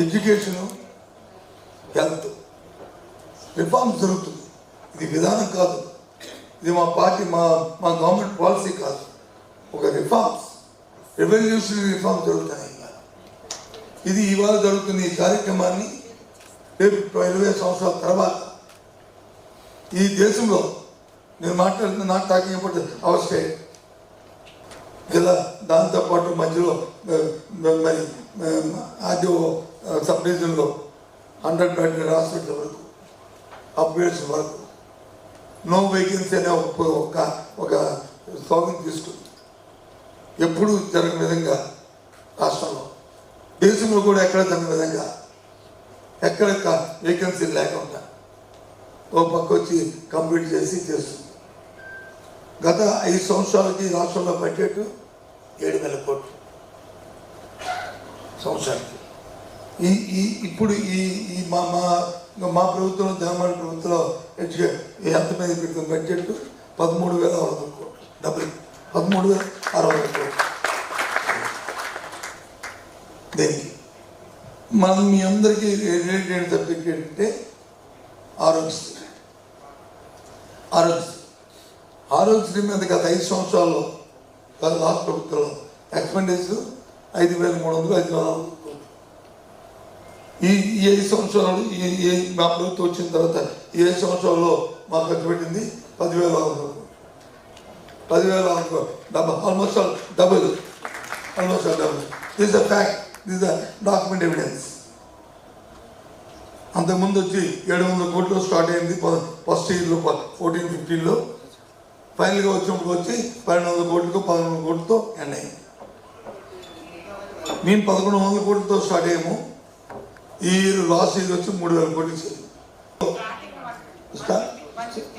Education health reforms జరుగుతుంది. ఇది విధానం కాదు. ఇది మా పార్టీ మా మా గవర్నమెంట్ పాలసీ కాదు. ఒక రిఫార్మ్స్ రెవల్యూషనరీ రిఫార్మ్స్ జరుగుతాయి ఇది ఇవాళ జరుగుతున్న ఈ కార్యక్రమాన్ని రేపు ఇరవై సంవత్సరాల తర్వాత ఈ దేశంలో నేను మాట్లాడుతున్న నాకు టాకింగ్ అబౌట్ అవర్ స్టేట్ ఇలా దాంతోపాటు మధ్యలో మరి ఆర్డీఓ సబ్ డివిజన్లో హండ్రెడ్ బెడ్ హాస్పిటల్ వరకు అప్గ్రేడ్స్ వరకు. నో వేకెన్సీ అనే ఒక ఒక ఒక స్లోగన్ తీసుకుంది. ఎప్పుడు జరగని విధంగా రాష్ట్రంలో. దేశంలో కూడా ఎక్కడ జరగని విధంగా ఎక్కడ వేకెన్సీ లేకుండా ఓ పక్క వచ్చి కంప్లీట్ చేసి చేస్తుంది. గత ఐదు సంవత్సరాలకి రాష్ట్రంలో బడ్జెట్ ఏడు వేల కోట్లు సంవత్సరానికి. ఈ ఈ ఇప్పుడు ఈ ఈ మా మా మా ప్రభుత్వంలో తెలంగాణ ప్రభుత్వంలో ఎడ్యుకేట్ ఎంత మీద పెడుతున్న బడ్జెట్? పదమూడు వేల అరవై వందల కోట్లు. డబ్బులు పదమూడు వేల అరవై వందల కోట్లు. దేనికి? మనం మీ అందరికీ రిలేటెడ్ సబ్జెక్ట్ ఏంటంటే ఆరోగ్యశ్రీ. ఆరోగ్యశ్రీ. ఆరోగ్యశ్రీ మీద గత ఐదు సంవత్సరాల్లో గత ప్రభుత్వంలో ఎక్స్పెండిచర్ ఐదు వేల మూడు వందలు ఐదు వేల ఈ ఏ సంవత్సరాలు ఈ ఏ మా ప్రభుత్వం వచ్చిన తర్వాత ఈ సంవత్సరంలో సంవత్సరాల్లో మాకు ఖర్చు పెట్టింది పదివేల ఆరు పదివేల ఆరు వందలు almost all double almost all double this a fact this a document evidence అంతకుముందు వచ్చి ఏడు వందల కోట్లు స్టార్ట్ అయింది ఫస్ట్ ఇయర్లో ఫోర్టీన్ ఫిఫ్టీన్లో ఫైనల్గా వచ్చినప్పుడు వచ్చి పన్నెండు వందల కోట్లకు పదకొండు కోట్లతో ఎండ్ అయింది. మేము పదకొండు వందల కోట్లతో స్టార్ట్ అయ్యాము. ఈ ఇయర్ లాస్ట్ వచ్చి మూడు వేల కోట్లు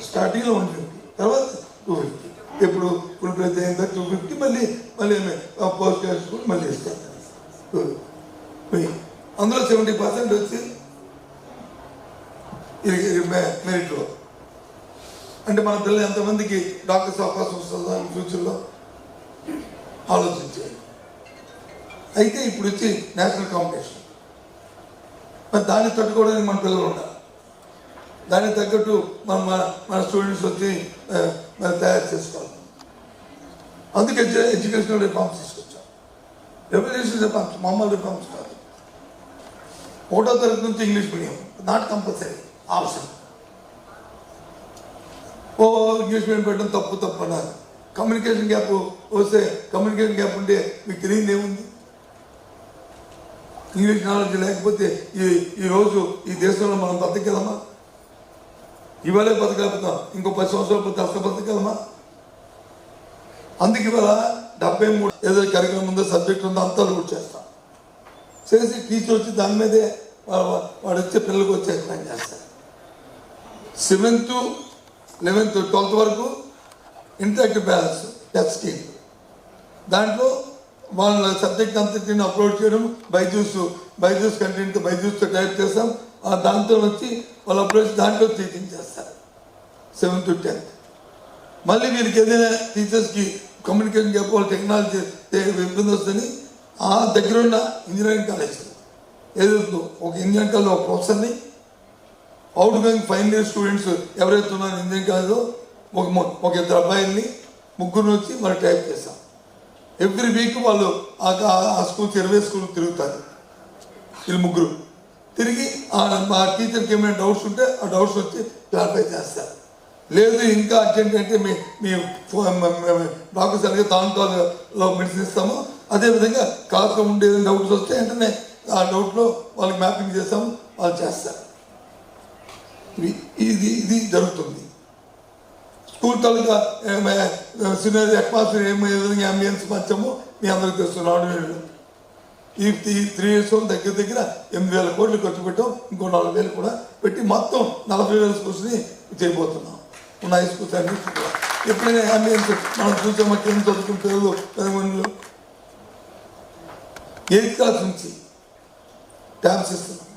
స్టార్టింగ్లో వన్ ఫిఫ్టీ తర్వాత టూ ఫిఫ్టీ. ఇప్పుడు ఫుల్ ప్రైజ్ అయిన టూ ఫిఫ్టీ మళ్ళీ మళ్ళీ పోస్ట్ గ్రాడ్యుయేట్ కూడా మళ్ళీ ఇస్తాను అందులో సెవెంటీ పర్సెంట్ వచ్చి ఇది మెరిట్లో అంటే మన పిల్లలు ఎంతమందికి డాక్టర్స్ అవకాశం వస్తుందా ఫ్యూచర్లో ఆలోచించాలి. అయితే ఇప్పుడు వచ్చి నేషనల్ కాంపిటీషన్. మరి దాన్ని తట్టుకోవడానికి మన పిల్లలు ఉండాలి. దానికి తగ్గట్టు మన మన మన స్టూడెంట్స్ వచ్చి మరి తయారు చేసుకోవాలి. అందుకే ఎడ్యుకేషన్ ఎడ్యుకేషనల్ రిఫార్మ్స్ తీసుకొచ్చాం. రెవల్యూషన్ రిఫార్మ్స్ మామూలు రిఫార్మ్స్ కాదు. ఒకటో తరగతి నుంచి English medium not compulsory option oh English medium పెట్టడం తప్పు తప్పు అన్నారు. కమ్యూనికేషన్ గ్యాప్ వస్తే కమ్యూనికేషన్ గ్యాప్ ఉంటే మీకు తెలియదు ఏముంది? ఇంగ్లీష్ నాలెడ్జ్ లేకపోతే ఈ ఈ రోజు ఈ దేశంలో మనం బతకగలమా? ఇవాళే బతకగలుగుతాం. ఇంకో పది సంవత్సరాల పోతే అసలు బతకగలమా? అందుకే ఇవాళ డెబ్బై మూడు ఏదో కరికులం ఉందో సబ్జెక్ట్ ఉందో అంతా కూడా చేస్తాం. చేసి టీచర్ వచ్చి దాని మీదే వాడు వచ్చే పిల్లలకు వచ్చే ఎక్స్ప్లెయిన్ చేస్తారు. సెవెంత్ లెవెన్త్ ట్వెల్త్ వరకు ఇంటరాక్టివ్ బ్యాలెన్స్ టెస్ట్ స్కీమ్ దాంట్లో వాళ్ళ సబ్జెక్ట్ అంతటిని అప్లోడ్ చేయడం బైజూస్ బైజూస్ కంటెంట్ బైజూస్తో టైప్ చేస్తాం. ఆ దాంతో వచ్చి వాళ్ళు అప్లోడ్ చేసి దాంట్లో టీచింగ్ చేస్తారు. సెవెంత్ టు టెన్త్ మళ్ళీ వీరికి ఏదైనా టీచర్స్కి కమ్యూనికేషన్ గ్యాప్ వాళ్ళ టెక్నాలజీ ఇబ్బంది వస్తుంది ఆ దగ్గర ఉన్న ఇంజనీరింగ్ కాలేజ్ ఏదైతుందో ఒక ఇంజనీరింగ్ కాలేజ్ ఒక ప్రొఫెసర్ని outgoing final year students ఎవరైతే ఉన్నారో ఇంజనీరింగ్ కాలేజ్లో ఒక ఒక ఇద్దరు అబ్బాయిల్ని ముగ్గురు వచ్చి మనం టైప్ చేస్తాం. ఎవ్రీ వీక్ వాళ్ళు ఆ స్కూల్ స్కూల్స్ ఇరవై స్కూల్ తిరుగుతారు. వీళ్ళు ముగ్గురు. తిరిగి ఆ మా టీచర్కి ఏమైనా డౌట్స్ ఉంటే ఆ డౌట్స్ వచ్చి క్లారిఫై చేస్తారు. లేదు ఇంకా అర్జెంట్ అంటే మీ మీ డాక్టర్ సరిగ్గా తాంతాలో మెడిసిన్ ఇస్తాము. అదేవిధంగా క్లాస్లో ఉండే డౌట్స్ వస్తే వెంటనే ఆ డౌట్లో వాళ్ళకి మ్యాపింగ్ చేస్తాము. వాళ్ళు చేస్తారు. ఇది ఇది జరుగుతుంది. స్కూల్ తాలూకా సీనియర్ అట్మాస్ఫియర్ ఏమో విధంగా అంబియన్స్ పంచామో మీ అందరికి తెలుసు నాడు వేలు. ఈ త్రీ ఇయర్స్ దగ్గర దగ్గర ఎనిమిది వేల కోట్లు ఖర్చు పెట్టాం ఇంకో నాలుగు వేలు కూడా పెట్టి మొత్తం నలభై వేల స్కూల్స్ని చేయబోతున్నాం. ఉన్న హై స్కూల్స్ అన్ని కూడా. ఎప్పుడైనా అంబియన్స్ మనం చూసామా కింద చదువుకున్న పిల్లలు పదకొండులో ఎయిత్ క్లాస్ నుంచి ట్యాబ్స్ ఇస్తున్నాం.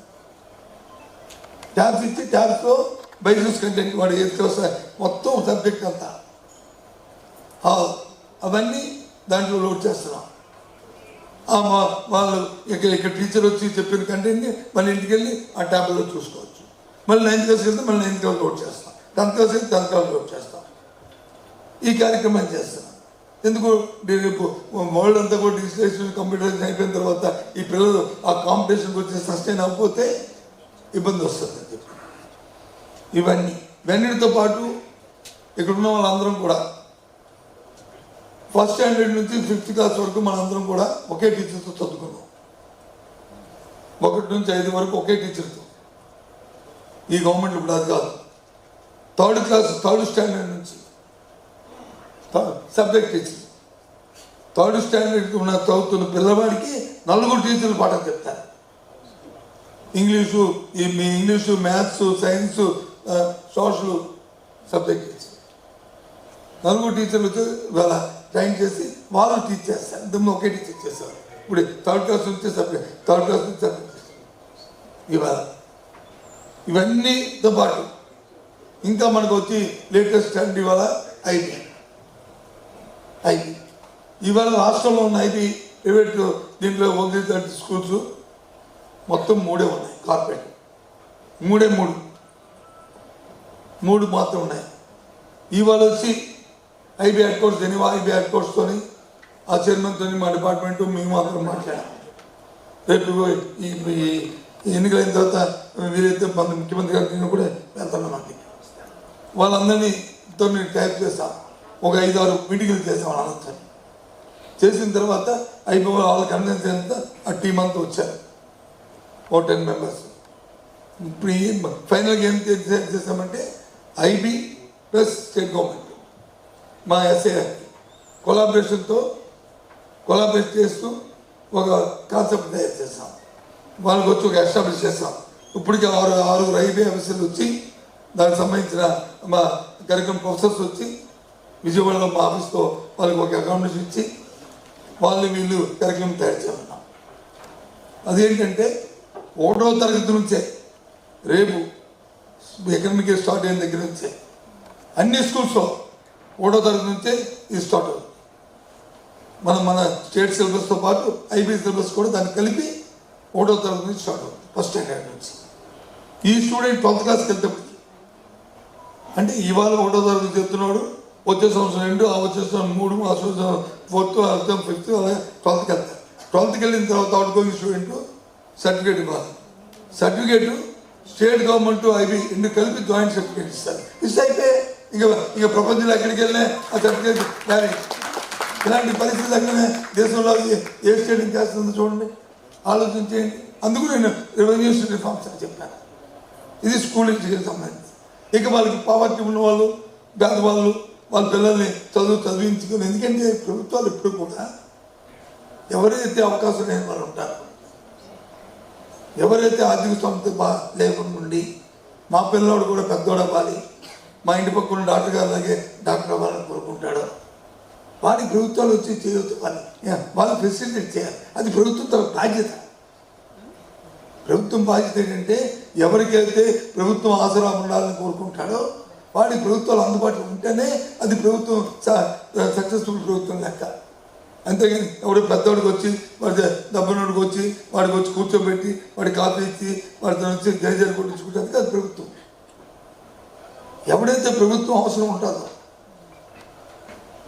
ట్యాబ్స్ ఇచ్చి ట్యాబ్స్లో బైజూస్ కంటెంట్ వాడు ఎయిత్ వస్తాయి మొత్తం సబ్జెక్ట్ అంతా. అవన్నీ దాంట్లో లోడ్ చేస్తున్నాం. మా- వాళ్ళు ఇక్కడ ఇక్కడ టీచర్ వచ్చి చెప్పిన కంటెంట్ని మళ్ళీ ఇంటికి వెళ్ళి ఆ ట్యాబ్లో చూసుకోవచ్చు. మళ్ళీ నైన్త్ క్లాస్కి వెళ్తే మళ్ళీ నైన్త్ క్లాస్ లోడ్ చేస్తాం టెన్త్ క్లాస్ వెళ్తే టెన్త్ క్లాస్ లోడ్ చేస్తాం ఈ కార్యక్రమం చేస్తాం ఎందుకు? రేపు వరల్డ్ అంతా కూడా డిజిటలైజేషన్ కంప్యూటరైజేషన్ అయిపోయిన తర్వాత ఈ పిల్లలు ఆ కాంపిటీషన్కి వచ్చి సస్టైన్ అవ్వకపోతే ఇబ్బంది వస్తుంది. ఇవన్నీ. ఇవన్నిటితో పాటు ఇక్కడ ఉన్న వాళ్ళందరం కూడా ఫస్ట్ స్టాండర్డ్ నుంచి ఫిఫ్త్ క్లాస్ వరకు మనందరం కూడా ఒకే టీచర్తో చదువుకున్నాం. ఒకటి నుంచి ఐదు వరకు ఒకే టీచర్తో. ఈ గవర్నమెంట్ ఇప్పుడు అది కాదు. థర్డ్ క్లాస్ థర్డ్ స్టాండర్డ్ నుంచి సబ్జెక్ట్ టీచర్. థర్డ్ స్టాండర్డ్ ఉన్న చదువుతున్న పిల్లవాడికి నలుగురు టీచర్లు పాఠం చెప్తారు. ఇంగ్లీషు ఈ మీ English maths science social subject ఇచ్చి నలుగురు టీచర్లు వచ్చి జాయిన్ చేసి వాళ్ళు టీచ్ చేస్తారు ఇంతకుముందు ఒకే టీచర్ చేసేవారు. ఇప్పుడు థర్డ్ క్లాస్ నుంచి సబ్జెక్ట్ థర్డ్ క్లాస్ నుంచి సబ్జెక్ట్ ఇవాళ ఇవన్నీతో పాటు ఇంకా మనకు వచ్చి లేటెస్ట్ అండ్ ఇవాళ ఐటీ. ఐటీ. ఇవాళ రాష్ట్రంలో ఉన్న ఐటీ ప్రైవేట్ దీంట్లో ఓన్లీ థర్టీ స్కూల్స్ మొత్తం మూడే ఉన్నాయి. కార్పొరేట్. మూడే మూడు. మూడు మాత్రం ఉన్నాయి. ఇవాళ వచ్చి IB head course Geneva IB head కోర్స్తో ఆ చైర్మన్తో మా డిపార్ట్మెంట్ మేము మాత్రం మాట్లాడాం. రేపు ఈ- ఎన్నికలైన తర్వాత వీరైతే మన ముఖ్యమంత్రి గారికి కూడా వెళ్తాను మాకు వాళ్ళందరినీతో నేను టైప్ చేస్తాను ఒక ఐదు ఆరు మీటింగ్లు చేసాం వాళ్ళందరితో చేసిన తర్వాత అయిపోయి వాళ్ళకి కన్వెన్స్ అయినంత ఆ టీం అంతా వచ్చారు. ఓ టెన్ మెంబర్స్. ఇప్పుడు ఫైనల్గా ఏం చేసామంటే ఐబీ ప్లస్ స్టేట్ గవర్నమెంట్. మా ఎస్ఐ కొలాబరేషన్తో కొలాబరేట్ చేస్తూ ఒక కాన్సెప్ట్ తయారు చేస్తాం వాళ్ళకి వచ్చి ఒక ఎస్టాబ్లిష్ చేస్తాం ఇప్పటికే ఆరు ఆరు రైల్వే ఆఫీసర్లు వచ్చి దానికి సంబంధించిన మా కార్యక్రమం ప్రొఫెసర్స్ వచ్చి విజయవాడలో మా ఆఫీస్తో వాళ్ళకి ఒక అకామిడేషన్ ఇచ్చి వాళ్ళు వీళ్ళు కార్యక్రమం తయారు చేయమన్నాం. అదేంటంటే ఒకటో తరగతి నుంచే రేపు ఎకనమిక్ స్టార్ట్ అయిన దగ్గర నుంచే అన్ని స్కూల్స్లో ఒకటో తరగతి నుంచే ఇది స్టార్ట్ అవుతుంది. మనం మన స్టేట్ సిలబస్తో పాటు ఐబీ సిలబస్ కూడా దాన్ని కలిపి ఒకటో తరగతి నుంచి స్టార్ట్ అవుతుంది ఫస్ట్ స్టాండర్డ్ నుంచి. ఈ స్టూడెంట్ ట్వెల్త్ క్లాస్కి వెళ్తేప్పటికి అంటే ఇవాళ ఒకటో తరగతి చెప్తున్నాడు వచ్చే సంవత్సరం రెండు ఆ వచ్చే సంవత్సరం మూడు ఆ సంవత్సరం ఫోర్త్ అర్థం ఫిఫ్త్ అలా ట్వెల్త్కి వెళ్తారు. ట్వెల్త్కి వెళ్ళిన తర్వాత అవుట్ గోయింగ్ స్టూడెంట్ సర్టిఫికేట్ ఇవ్వాలి. సర్టిఫికేట్ స్టేట్ గవర్నమెంట్ అవి రెండు కలిపి జాయింట్ సర్టిఫికేట్ ఇస్తారు. మిస్ అయితే ఇక ఇక ప్రపంచంలో ఎక్కడికి వెళ్ళినా ఆ సర్టిఫికేట్ కానీ ఇలాంటి పరిస్థితి దగ్గరనే దేశంలో ఏ- ఏ స్టేట్ చేస్తుందో చూడండి. ఆలోచించేయండి. అందుకు నేను రెవెన్యూ రిఫార్మ్స్ అని చెప్పాను. ఇది స్కూల్ ఎడ్యుకేషన్ సంబంధించి. ఇక వాళ్ళకి పావర్టీ ఉన్న వాళ్ళు పేదవాళ్ళు వాళ్ళ పిల్లల్ని చదువు చదివించుకుని ఎందుకంటే ప్రభుత్వాలు ఎప్పుడు కూడా ఎవరైతే అవకాశం లేని వాళ్ళు ఉంటారు ఎవరైతే ఆర్థిక స్తోమత బా లేకుండా ఉండి మా పిల్లోడు కూడా పెద్దోడు అవ్వాలి మా ఇంటి పక్కన డాక్టర్ గారు అలాగే డాక్టర్ అవ్వాలని కోరుకుంటాడో. వాడి ప్రభుత్వాలు వచ్చి చేయవచ్చు వాళ్ళు వాళ్ళు ఫెసిలిటేట్ చేయాలి. అది ప్రభుత్వం బాధ్యత. ప్రభుత్వం బాధ్యత ఏంటంటే ఎవరికైతే ప్రభుత్వం ఆసరా ఉండాలని కోరుకుంటాడో వాడి ప్రభుత్వాలు అందుబాటులో ఉంటేనే అది ప్రభుత్వం సక్సెస్ఫుల్ ప్రభుత్వం లెక్క. అంతేగాని ఎవడు పెద్దవాడికి వచ్చి వాడి డబ్బునోడికి వచ్చి వాడికి వచ్చి కూర్చోబెట్టి వాడి కాపీ ఇచ్చి వాడితో వచ్చి గైజర్ కొట్టించుకుంటే అది ప్రభుత్వం. ఎవడైతే ప్రభుత్వం అవసరం ఉంటుందో.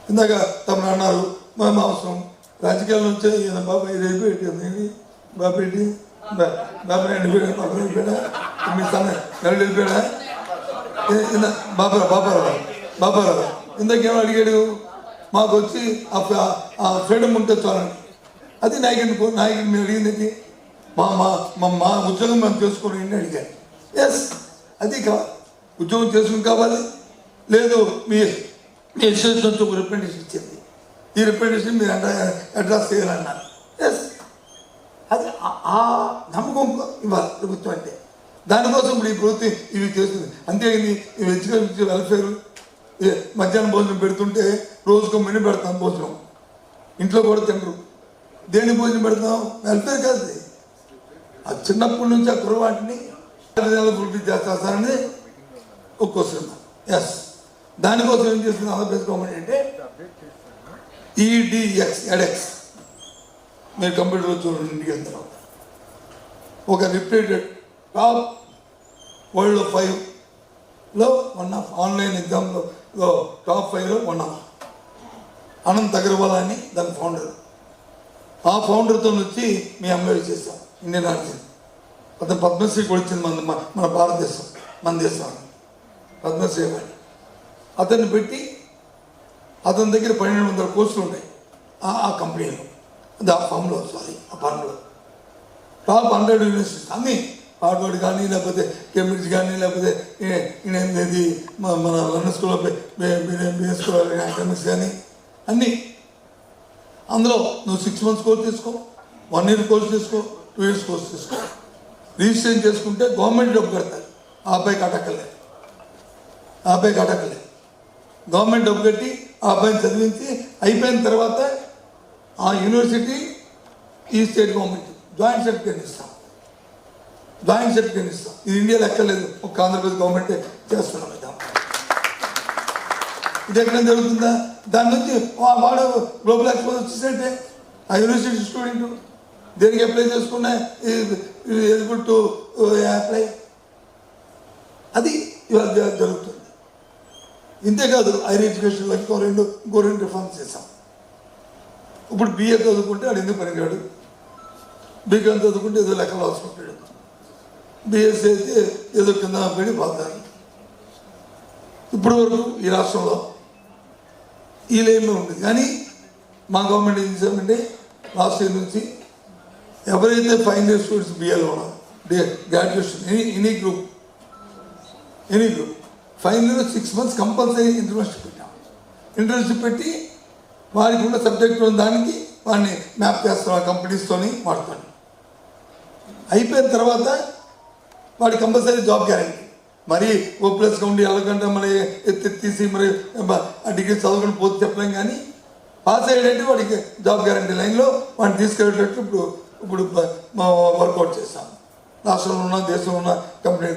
ఇందాక తమను అన్నారు మేము అవసరం. రాజకీయాల నుంచే ఈయన బాబాయ్ ఇది అయిపోయింది బాబాయ్ ఏంటి? బా- బాబాయ్ వెళ్ళిపోయాడా మీ తన ఎవరు వెళ్ళిపోయాడా? ఏ- ఇంద- బాబా ఇందాకేమో అడిగాడు? మాకు వచ్చి ఆ ఫ్రీడమ్ ఉంటే చాలండి. అది నాయకుడిని నాయకుడు మీరు అడిగింది. మా మా మా మా ఉద్యోగం మేము చేసుకోండి అడిగాను ఎస్ అది కావాలి ఉద్యోగం చేసుకుని కావాలి. లేదు మీ మీ అసోసియేషన్తో నుంచి ఒక రిప్రజెంటేషన్ ఇచ్చింది. ఈ రిప్రజెంటేషన్ మీరు అడ్రస్ చేయాలన్నారు. ఎస్ అది ఆ- నమ్మకం ఇవ్వాలి ప్రభుత్వం అంటే. దానికోసం ఇప్పుడు ఈ ప్రభుత్వం ఇవి చేస్తుంది. అంతేగాని ఇవి ఎడ్యుకేషన్ వెల్ఫేర్ మధ్యాహ్నం భోజనం పెడుతుంటే రోజుకు మెను పెడతాం భోజనం. ఇంట్లో కూడా తినరు. దేని భోజనం పెడతాం? వెల్ఫేర్ కాదు ఆ చిన్నప్పటి నుంచి ఆ కురవాటిని పూర్తి చేస్తారని ఒక క్వశ్చన్ ఎస్ దానికోసం ఏం చేస్తుంది ఆంధ్రప్రదేశ్ గవర్నమెంట్ అంటే ఈడిఎక్స్ ఎడెక్స్ మీరు కంప్యూటర్లో చూడండి ఇంటికి వెళ్ళిన తర్వాత ఒక రిప్యూటెడ్ టాప్ వరల్డ్ ఫైవ్లో వన్ ఆఫ్ ఆన్లైన్ ఎగ్జామ్లో టాప్ ఫైవ్లో వన్ అనంత్ అగర్వాల్ అని దాని ఫౌండర్ ఆ ఫౌండర్తో వచ్చి మీ అమ్మాయి చేస్తాం. Indian army. అతను పద్మశ్రీ కూడా వచ్చింది మన మన- మన భారతదేశం మన దేశం. పద్మశ్రీ అవార్డు అతన్ని పెట్టి అతని దగ్గర పన్నెండు వందల కోర్సులు ఉన్నాయి. ఆ ఆ కంపెనీలో అది ఆ ఫామ్లో సారీ ఆ ఫామ్లో టాప్ హండ్రెడ్ యూనివర్సిటీస్ అన్నీ హార్వర్డ్ కానీ లేకపోతే కేంబ్రిడ్జ్ కానీ లేకపోతే ఏ- మన మన London school of BS school of కానీ అన్నీ. అందులో నువ్వు సిక్స్ మంత్స్ కోర్స్ తీసుకో వన్ ఇయర్ కోర్స్ తీసుకో టూ ఇయర్స్ కోర్స్ తీసుకో. రిజిస్ట్రేషన్ చేసుకుంటే గవర్నమెంట్ డబ్బు కడతారు. ఆ అబ్బాయి అటక్కలే ఆ అబ్బాయికి అటక్కలే గవర్నమెంట్ డబ్బు కట్టి ఆ అబ్బాయిని చదివించి అయిపోయిన తర్వాత ఆ యూనివర్సిటీ ఈ స్టేట్ గవర్నమెంట్ జాయింట్ సర్టిఫికేట్ ఇస్తాం. జాయింట్ సర్టిఫికేట్ ఇస్తాం ఇది ఇండియాలో ఎక్కర్లేదు ఒక ఆంధ్రప్రదేశ్ గవర్నమెంటే చేస్తున్నాం ఇది. ఇది ఎక్కడ జరుగుతుందా? దాని నుంచి వాడు గ్లోబల్ ఎక్స్పోజ్ వచ్చేసంటే ఆ యూనివర్సిటీ స్టూడెంట్ దేనికి అప్లై చేసుకున్నా ఎలిజిబుల్ టు అప్లై అది ఇవాళ జరుగుతుంది. ఇంతేకాదు హైర్ ఎడ్యుకేషన్లో ఇంకో రెండు ఇంకో రెండు రిఫార్మ్స్ చేశాం. ఇప్పుడు బిఏ చదువుకుంటే వాడు ఎందుకు పనిగాడు బీకాన్ చదువుకుంటే ఏదో లెక్కలు రాసుకుంటాడు. బిఎస్సీ అయితే ఏదో కింద పడి బాధారు ఇప్పటి వరకు ఈ రాష్ట్రంలో ఈ లైన్లో ఉంది. కానీ మా గవర్నమెంట్ ఏం చేశామంటే లాస్ట్ ఇయర్ నుంచి ఎవరైతే ఫైనల్ ఇయర్ స్టూడెంట్స్ బిఏలో ఉన్నారో graduation any any group any group final six months compulsory internship పెట్టాం. ఇంటర్న్షిప్ పెట్టి వారికి ఉన్న సబ్జెక్ట్ ఉన్న దానికి వాడిని మ్యాప్ చేస్తాం ఆ కంపెనీస్తోని వాడుతాను అయిపోయిన తర్వాత వాడి కంపల్సరీ జాబ్ గ్యారంటీ మరి ఓ ప్లస్గా ఉండి ఎలాగంటే మరి ఎత్తి తీసి మరి ఆ డిగ్రీ చదువుకుని పోతే చెప్పలేం కానీ పాస్ అయ్యాడంటే వాడికి జాబ్ గ్యారంటీ లైన్లో వాడిని తీసుకెళ్ళేటట్టు ఇప్పుడు ఇప్పుడు మా వర్కౌట్ చేస్తాం. రాష్ట్రంలో ఉన్న దేశంలో ఉన్న కంపెనీ